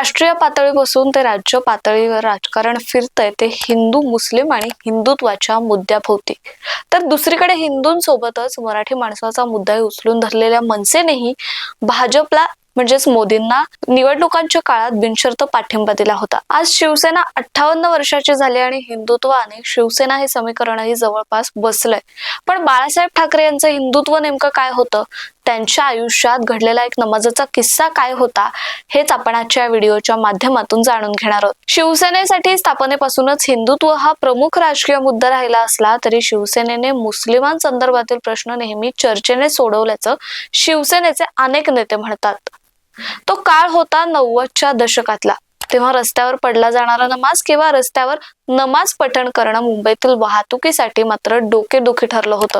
राष्ट्रीय पातळीपासून ते राज्य पातळीवर राजकारण फिरतंय. ते हिंदू मुस्लिम आणि हिंदुत्वाच्या मुद्द्याभोवती. तर दुसरीकडे हिंदूंसोबतच मराठी माणसाचा मुद्दाही उचलून धरलेल्या मनसेनेही भाजपला म्हणजेच मोदींना निवडणुकांच्या काळात बिनशर्त पाठिंबा दिला होता. आज शिवसेना अठ्ठावन्न वर्षाची झाली आणि हिंदुत्व आणि शिवसेना हे समीकरणही जवळपास बसलंय. पण बाळासाहेब ठाकरे यांचं हिंदुत्व नेमकं काय होतं? त्यांच्या आयुष्यात घडलेला एक नमाजाचा किस्सा काय होता हेच आपण आजच्या व्हिडिओच्या माध्यमातून जाणून घेणार आहोत. शिवसेनेसाठी स्थापनेपासूनच हिंदुत्व हा प्रमुख राजकीय मुद्दा राहिला असला तरी शिवसेनेने मुस्लिमांसंदर्भातील प्रश्न नेहमी चर्चेने सोडवल्याचं शिवसेनेचे अनेक नेते म्हणतात. तो काळ होता नव्वदच्या दशकातला. तेव्हा रस्त्यावर पडला जाणारा नमाज किंवा रस्त्यावर नमाज पठण करणं मुंबईतील वाहतुकीसाठी मात्र डोकेदुखी ठरलं होतं.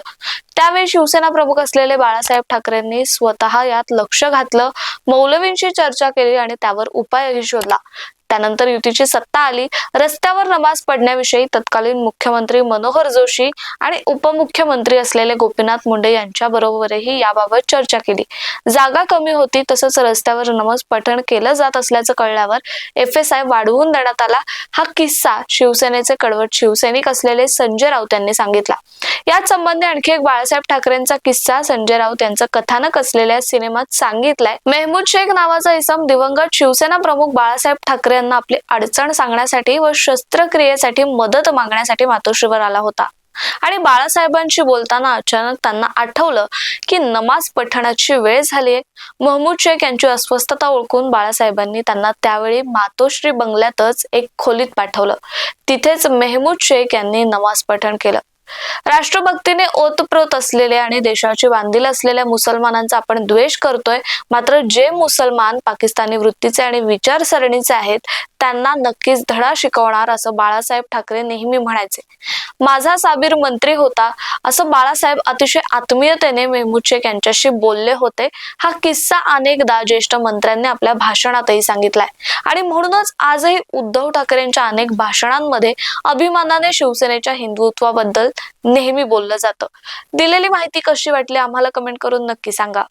त्यावेळी शिवसेना प्रमुख असलेले बाळासाहेब ठाकरेंनी स्वतः यात लक्ष घातलं मौलवींशी चर्चा केली आणि त्यावर उपायही शोधला. त्यानंतर युतीची सत्ता आली रस्त्यावर नमाज पडण्याविषयी तत्कालीन मुख्यमंत्री मनोहर जोशी आणि उपमुख्यमंत्री असलेले गोपीनाथ मुंडे यांच्या बरोबरही याबाबत चर्चा केली. जागा कमी होती तसंच रस्त्यावर नमाज पठण केलं जात असल्याचं कळल्यावर एफ एस आय वाढवून देण्यात आला. हा किस्सा शिवसेनेचे कडवट शिवसैनिक असलेले संजय राऊत यांनी सांगितला. याच संबंधी आणखी एक बाळासाहेब ठाकरेंचा किस्सा संजय राऊत यांचं कथानक असलेल्या सिनेमात सांगितलाय. मेहमूद शेख नावाचा इसम दिवंगत शिवसेना प्रमुख बाळासाहेब ठाकरे यांना आपली अडचण सांगण्यासाठी व शस्त्रक्रियेसाठी मदत मागण्यासाठी मातोश्रीवर आला होता. आणि बाळासाहेबांशी बोलताना अचानक त्यांना आठवलं की नमाज पठणाची वेळ झाली आहे महमूद शेख यांची अस्वस्थता ओळखून बाळासाहेबांनी त्यांना त्यावेळी मातोश्री बंगल्यातच एक खोलीत पाठवलं. तिथेच मेहमूद शेख यांनी नमाज पठण केलं. राष्ट्रभक्तीने ओतप्रोत असलेले आणि देशाची बांधील असलेल्या मुसलमानांचा आपण द्वेष करतोय. मात्र जे मुसलमान पाकिस्तानी वृत्तीचे आणि विचारसरणीचे आहेत त्यांना नक्कीच धडा शिकवणार असं बाळासाहेब ठाकरे नेहमी म्हणायचे. माझा साबीर मंत्री होता असं बाळासाहेब अतिशय आत्मीयतेने मेहमूद यांच्याशी बोलले होते. हा किस्सा अनेकदा ज्येष्ठ मंत्र्यांनी आपल्या भाषणातही सांगितलाय. आणि म्हणूनच आजही उद्धव ठाकरेंच्या अनेक भाषणांमध्ये अभिमानाने शिवसेनेच्या हिंदुत्वाबद्दल नेहमी बोललं जातं. दिलेली माहिती कशी वाटली? आम्हाला कमेंट करून नक्की सांगा.